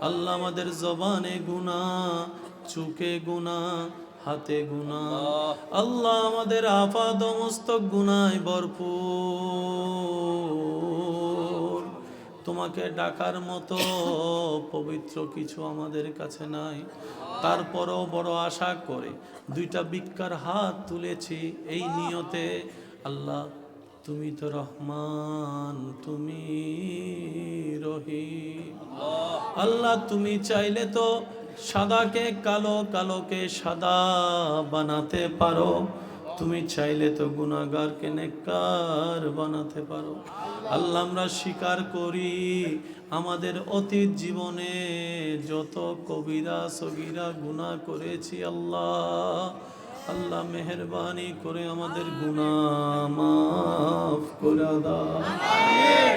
আল্লাহ আমাদের জবানে গুণা চুকে গুণা, হাতে গুণা। আল্লাহ আমাদের আপাদ মস্তক গুনায় ভরপুর। তোমাকে ডাকার মতো পবিত্র কিছু আমাদের কাছে নাই। তারপরও বড় আশা করে দুইটা বিক্ষার হাত তুলেছি এই নিয়তে। আল্লাহ তুমি তো রহমান, তুমি রহিম। আল্লাহ, তুমি চাইলে তো সাদাকে কালো, কালোকে সাদা বানাতে পারো। তুমি চাইলে তো গুণাগারকে নেককার বানাতে পারো। আল্লাহ, আমরা স্বীকার করি আমাদের অতীত জীবনে যত কবিরা, সগিরা গুনাহ করেছি আল্লাহ। আল্লাহ মেহরবানি করে আমাদের গুনাহ মাফ করে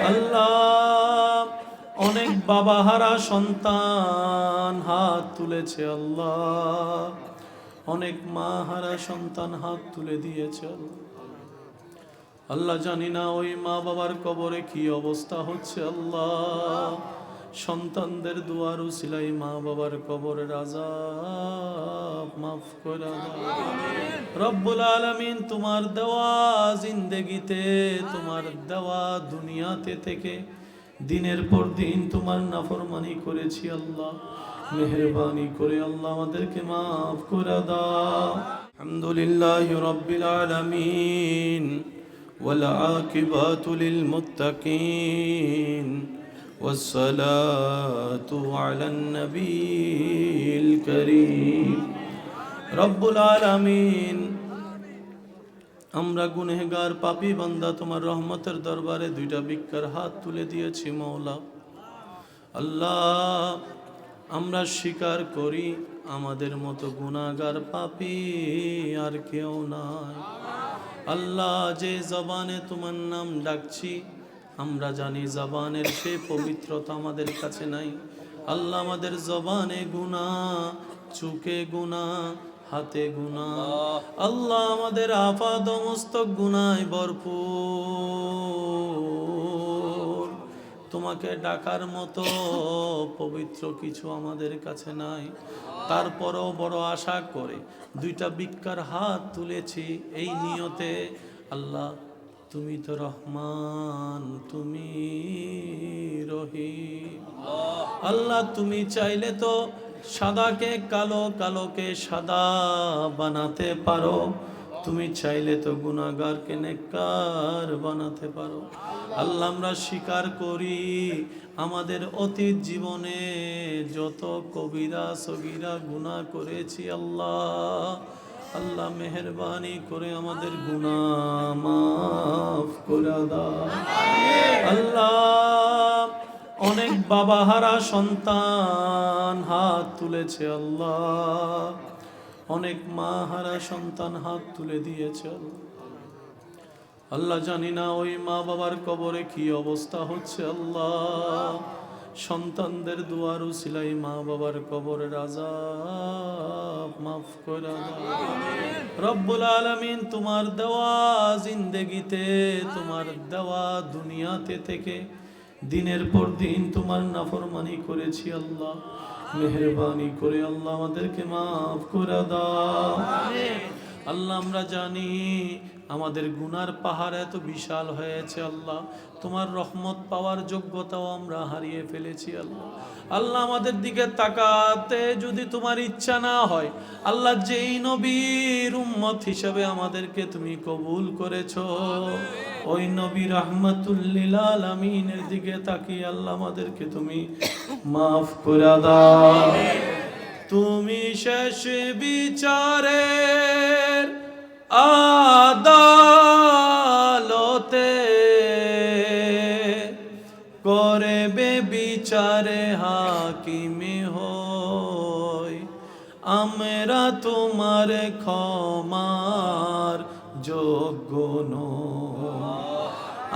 আল্লাহ, অনেক বাবাহারা সন্তান হাত তুলেছে আল্লাহ। অনেক মা হারা সন্তান হাত তুলে দিয়েছে। আল্লাহ। জানি না ওই মা বাবার কবরে কি অবস্থা হচ্ছে আল্লাহ। সন্তানদের দুয়ার উসিলাই মা বাবার কবরের আজাব মাফ করে দাও রব্বুল আলামিন তোমার দেওয়া জিন্দেগিতে তোমার দেওয়া দুনিয়াতে থেকে দিনের পর দিন তোমার নাফরমানি করেছি আল্লাহ মেহরবানি করে আল্লাহ আমাদেরকে মাফ করে দাও আলহামদুলিল্লাহ রব্বিল আলামিন والعاقبة للمتقين والصلاة على النبي الكريم رب العالمين আমরা গুনেগার পাপী বান্দা তোমার রহমতের দরবারে দুইটা ভিক্ষার হাত তুলে দিয়েছি মৌলা আল্লাহ আমরা স্বীকার করি আমাদের মতো গুনাগার পাপী আর কেউ নাই আল্লাহ যে জবানে তোমার নাম ডাকছি আমরা জানি জবানের সে পবিত্রতা আমাদের কাছে নাই। আল্লাহ আমাদের জবানে গুণা চুকে গুণা হাতে গুণা আল্লাহ আমাদের আপাদ মস্তক গুনায় ভরপুর। তোমাকে ডাকার মতো পবিত্র কিছু আমাদের কাছে নাই। তারপরও বড় আশা করে দুইটা বিক্ষার হাত তুলেছি এই নিয়তে। আল্লাহ তুমি তো রহমান, তুমি রহিম। আল্লাহ, তুমি চাইলে তো সাদাকে কালো, কালোকে সাদা বানাতে পারো। তুমি চাইলে তো গুণাগারকে নেককার বানাতে পারো। আল্লাহ, আমরা স্বীকার করি আমাদের অতীত জীবনে যত কবিরা, সগিরা গুনাহ করেছি আল্লাহ। আল্লাহ, মেহরবানি করে আমাদের মাফ আল্লাহ, অনেক বাবাহারা সন্তান হাত তুলেছে আল্লাহ। অনেক মা হারা সন্তান হাত তুলে দিয়েছে। আল্লাহ। জানি না ওই মা বাবার কবরে কি অবস্থা হচ্ছে আল্লাহ। সন্তানদের দুয়ার উসিলাই মা বাবার কবরের আজাব মাফ করে রব্বুল আলামিন তোমার দেওয়া জিন্দেগিতে, তোমার দেওয়া দুনিয়াতে থেকে দিনের পর দিন তোমার নাফরমানি করেছি আল্লাহ। মেহরবানি করে আল্লাহ আমাদেরকে মাফ করে দাও। আল্লাহ আমরা জানি আমাদের গুনার পাহাড় এত বিশাল হয়েছে আল্লাহ। তোমার রহমত পাওয়ার যোগ্যতাও আমরা হারিয়ে ফেলেছি আল্লাহ। আল্লাহ আমাদের দিকে তাকাতে যদি তোমার ইচ্ছা না হয়, আল্লাহ যেই নবীর উম্মত হিসাবে আমাদেরকে তুমি কবুল করেছ, ওই নবী রহমতুল্লিল আলমিনের দিকে তাকিয়ে আল্লাহ আমাদেরকে তুমি মাফ করে দাও। তুমি শেষ বিচারের আদালতে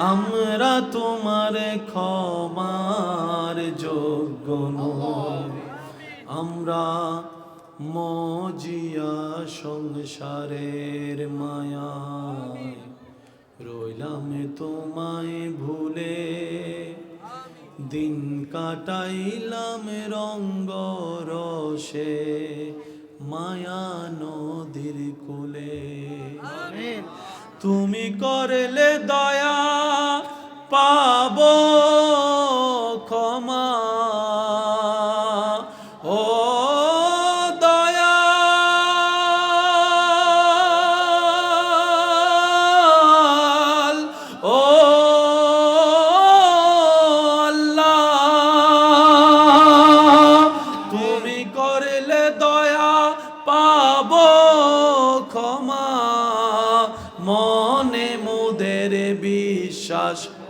আমরা তোমার ক্ষমার যোগ্য আমরা মজিয়া সংসারের মায়ায় রইলাম তোমায় ভুলে। দিন কাটাইলাম রঙ্গ রসে মায়া নদীর কুলে। তুমি করলে দয়া পাব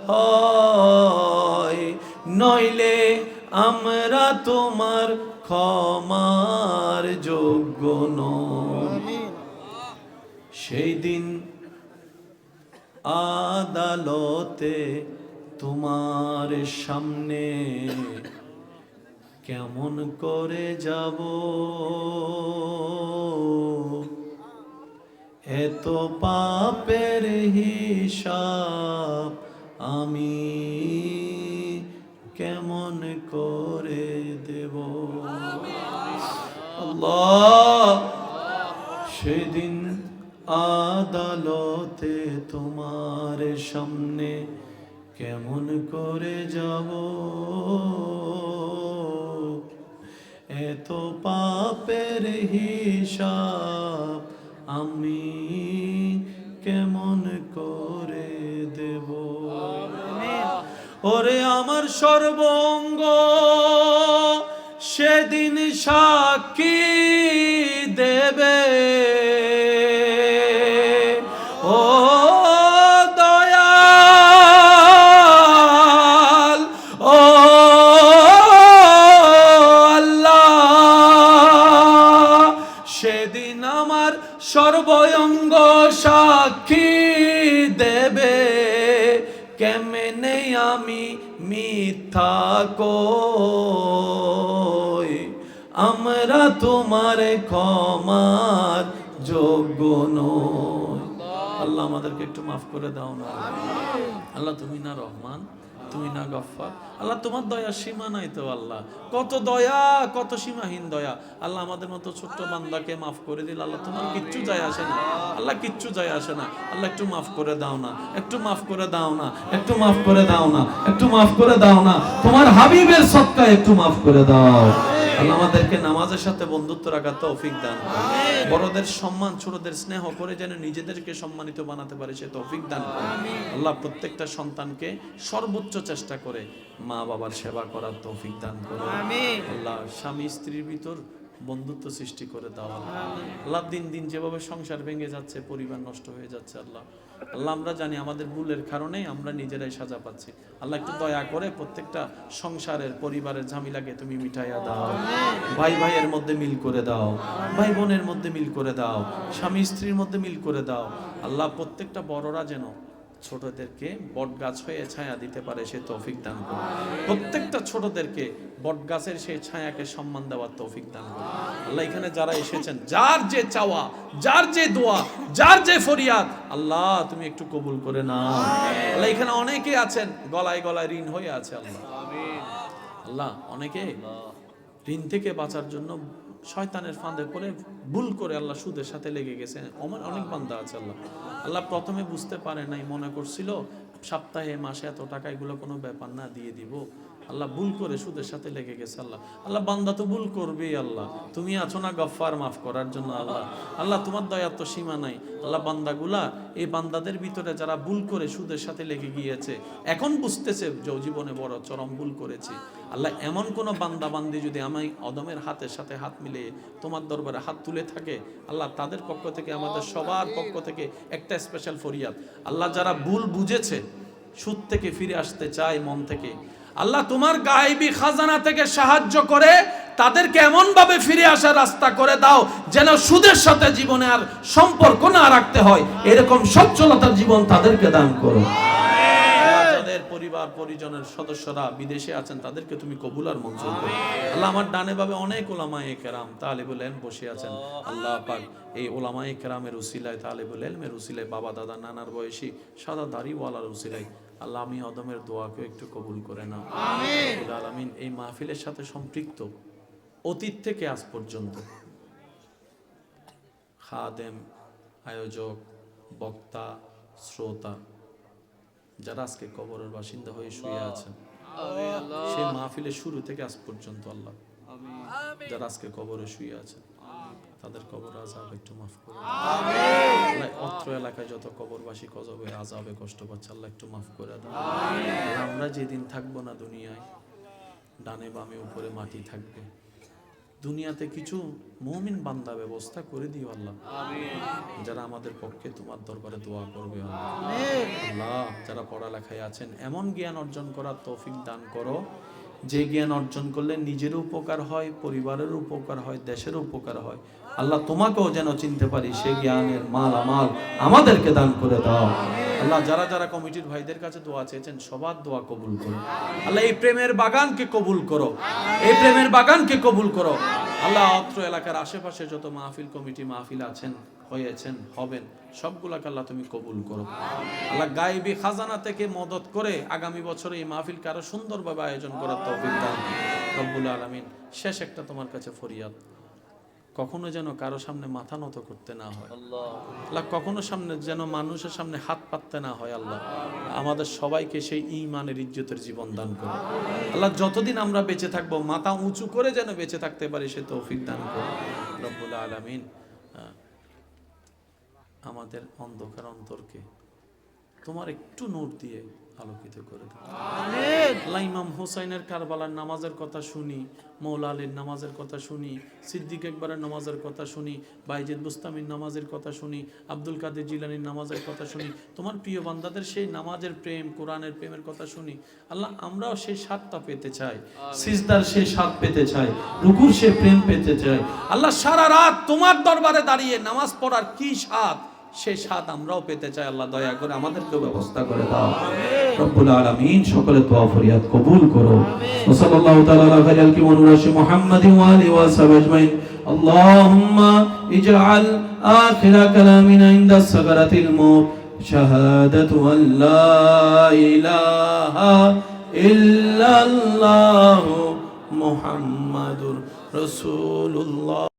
হয়, নইলে আমরা তোমার ক্ষমার যোগ্য সেই দিন আদালতে তোমার সামনে কেমন করে যাব? এত পাপের হিসাব আমি কেমন করে দেব? সেদিন আদালতে তোমার সামনে কেমন করে যাব? এত পাপের হিসাব আমি কেমন ওরে আমার সর্বঙ্গ, সেদিন সাক্ষী দেবে। ও দয়াল, ও আল্লাহ, সেদিন আমার সর্বঙ্গ সাক্ষী দেবে। কেমনে আমি মিথ্যা কই? আমরা তোমার ক্ষমার যোগ্য নয় আল্লাহ আমাদেরকে একটু মাফ করে দাও না। আল্লাহ তুমি না রহমান। তুমি না গফার আল্লাহ, তোমার দয়া সীমা নাই তো আল্লাহ। কত দয়া, কত সীমাহীন দয়া। আল্লাহ, আমাদের মতো ছোট্ট বান্দাকে মাফ করে দিল আল্লাহ, তোমার কিচ্ছু যায় আসে না। আল্লাহ, কিচ্ছু যায় আসে না। আল্লাহ, একটু মাফ করে দাও না। একটু মাফ করে দাও না। একটু মাফ করে দাও না। একটু মাফ করে দাও না। তোমার হাবিবের সৎকা একটু মাফ করে দাও। আল্লাহ আমাদেরকে নামাজের সাথে বন্ধুত্ব রাখার তৌফিক দান বড়দের সম্মান ছোটদের স্নেহ করে যেন নিজেদেরকে সম্মানিত বানাতে পারে সে তৌফিক দান আল্লাহ প্রত্যেকটা সন্তানকে সর্বোচ্চ চেষ্টা করে মা বাবার সেবা করার তৌফিক দান করে আল্লাহ স্বামী স্ত্রীর ভিতর বন্ধুত্ব সৃষ্টি করে দাও আল্লাহ। দিন দিন যেভাবে সংসার ভেঙে যাচ্ছে, পরিবার নষ্ট হয়ে যাচ্ছে আল্লাহ। আল্লাহ, আমরা জানি আমাদের ভুলের কারণে আমরা নিজেরাই সাজা পাচ্ছি। আল্লাহ, একটু দয়া করে প্রত্যেকটা সংসারের, পরিবারের ঝামেলাকে তুমি মিটাইয়া দাও। ভাই ভাইয়ের মধ্যে মিল করে দাও। ভাই বোনের মধ্যে মিল করে দাও। স্বামী স্ত্রীর মধ্যে মিল করে দাও। আল্লাহ, প্রত্যেকটা বড়রা যেন ছোটদেরকে বট গাছ হয়ে ছায়া দিতে পারে সে তৌফিক দান করুন। প্রত্যেকটা ছোটদেরকে বট গাছের সেই ছায়াকে সম্মান দেওয়ার তৌফিক দান করুন। আল্লাহ এখানে যারা এসেছেন যার যে চাওয়া যার যে দোয়া যার যে ফরিয়াদ আল্লাহ তুমি একটু কবুল করে নাও। আল্লাহ এখানে অনেকে আছেন গলায় গলায় ঋণ হয়ে আছে আল্লাহ। আল্লাহ অনেকে ঋণ থেকে বাঁচার জন্য শয়তানের ফাঁদে পড়ে ভুল করে আল্লাহ সুদের সাথে লেগে গেছে। আমার অনেক বান্দা আছে আল্লাহ। আল্লাহ প্রথমে বুঝতে পারে নাই, মনে করছিল, সপ্তাহে, মাসে এত টাকা, এগুলো কোনো ব্যাপার না, দিয়ে দিব। আল্লাহ ভুল করে সুদের সাথে লেগে গেছে আল্লাহ। আল্লাহ, বান্দা তো ভুল করবেই আল্লাহ। তুমি আছো না গফফার, মাফ করার জন্য আল্লাহ। আল্লাহ, তোমার দয়ার তো সীমা নাই। আল্লাহ, বান্দাগুলা, এই বান্দাদের ভিতরে যারা ভুল করে সুদের সাথে লেগে গিয়েছে, এখন বুঝতেছে যে জীবনে বড় চরম ভুল করেছে। আল্লাহ, এমন কোনো বান্দা বান্দি যদি আমি অদমের হাতের সাথে হাত মিলিয়ে তোমার দরবারে হাত তুলে থাকে, আল্লাহ তাদের পক্ষ থেকে, আমাদের সবার পক্ষ থেকে একটা স্পেশাল ফরিয়াদ। আল্লাহ, যারা ভুল বুঝেছে, সুদ থেকে ফিরে আসতে চায় মন থেকে আল্লাহ তোমার গায়েবী খাজানা থেকে সাহায্য করে তাদেরকে এমন ভাবে ফিরে আসার রাস্তা করে দাও যেন সুদের সাথে জীবনে আর সম্পর্ক না রাখতে হয়। এরকম সচ্ছলতার জীবন তাদেরকে দান করো। পরিবার, পরিজনের সদস্যরা বিদেশে আছেন, তাদেরকে তুমি কবুল আর মঞ্জুর করো। আল্লাহ আমার ডানে ভাবে অনেক ওলামায়ে কেরাম তালিবুল বসে আছেন। আল্লাহ পাক এই উসিলায়, তালিবুল এলমের উসিলায়, বাবা, দাদা, নানার বয়সী, সাদা দাড়িওয়ালার উসিলায় আল্লাহ আমি অদমের দোয়াকে একটু কবুল করে না আলামিন এই মাহফিলের সাথে সম্পৃক্ত অতীত থেকে আজ পর্যন্ত খাদেম আয়োজক বক্তা শ্রোতা যারা আজকে কবরের বাসিন্দা হয়ে শুয়ে আছেন সেই মাহফিলের শুরু থেকে আজ পর্যন্ত আল্লাহ যারা আজকে কবরে শুয়ে আছেন। তাদের কবর আজাব একটু মাফ করে অত্র এলাকায় যত কবরবাসী কজবে আজাবে কষ্ট পাচ্ছে আল্লাহ একটু মাফ করে দাও। আমরা যেদিন থাকব না দুনিয়ায় ডানে বামে উপরে মাটি থাকবে। দুনিয়াতে কিছু মুমিন বান্দা ব্যবস্থা করে দিও আল্লাহ। যারা আমাদের পক্ষে তোমার দরবারে দোয়া করবে আল্লাহ। আল্লাহ যারা পড়ালেখায় আছেন এমন জ্ঞান অর্জন করার তৌফিক দান করো। যে জ্ঞান অর্জন করলে নিজের উপকার হয় পরিবারের উপকার হয় দেশের উপকার হয়। আল্লাহ তোমাকেও যেন চিনতে পারি সে জ্ঞানের মাল, আমাল আমাদেরকে দান করে দাও। আল্লাহ, যারা যারা কমিটির ভাইদের কাছে দোয়া চেয়েছেন, সবার দোয়া কবুল করো। আল্লাহ, এই প্রেমের বাগানকে কবুল করো। এই প্রেমের বাগানকে কবুল করো। আল্লাহ, অত্র এলাকার আশেপাশে যত মাহফিল কমিটি, মাহফিল আছেন, হয়েছেন, হবেন, সবগুলাকে আল্লাহ তুমি কবুল করো। আল্লাহ, গায়েবী খাজানা থেকে মদত করে আগামী বছরে এই মাহফিলকে আরও সুন্দরভাবে আয়োজন করার তৌফিক দান রব্বুল আলামিন, শেষ একটা তোমার কাছে ফরিয়াদ। কখনো যেন কারও সামনে মাথা নত করতে না হয়। আল্লাহ। কখনো সামনে যেন মানুষের সামনে হাত পাততে না হয় আল্লাহ। আমাদের সবাইকে সেই ইমানের ইজ্জতের জীবন দান করো আল্লাহ যতদিন আমরা বেঁচে থাকব মাথা উঁচু করে যেন বেঁচে থাকতে পারি সে তৌফিক দান করো রব্বুল আলামিন আমাদের অন্ধকার অন্তরকে তোমার একটু নূর দিয়ে আলোকিত করে আল্লাহ ইমাম হোসাইনের কারবালার নামাজের কথা শুনি মৌলা আলীর নামাজের কথা শুনি সিদ্দিক একবারের নামাজের কথা শুনি বাইজেদ বুস্তামির নামাজের কথা শুনি আব্দুল কাদের জিলানির নামাজের কথা শুনি তোমার প্রিয় বান্দাদের সেই নামাজের প্রেম কোরআনের প্রেমের কথা শুনি। আল্লাহ আমরাও সেই স্বাদটা পেতে চাই সিজদার সেই স্বাদ পেতে চাই রুকুর সে প্রেম পেতে চাই। আল্লাহ সারা রাত তোমার দরবারে দাঁড়িয়ে নামাজ পড়ার কি স্বাদ? সে স্বাদ আমরাও পেতে চাই আল্লাহ দয়া করে আমাদেরকেও ব্যবস্থা করে দাও। রব্বুল আলামিন সকলে দোয়া ফরিয়াদ কবুল করো। ওয়া সাল্লাল্লাহু তাআলা আলা খাইরিল কি ওয়ানুরাশি মুহাম্মাদিন ওয়া আলিহি ওয়া সাহবিহি আজমাইন। আল্লাহুম্মা ইজআল আখিরা কালামিনা ইনদা সাগরাতিল মাউত। শাহাদাতু আন লা ইলাহা ইল্লাল্লাহু মুহাম্মাদুর রাসূলুল্লাহ।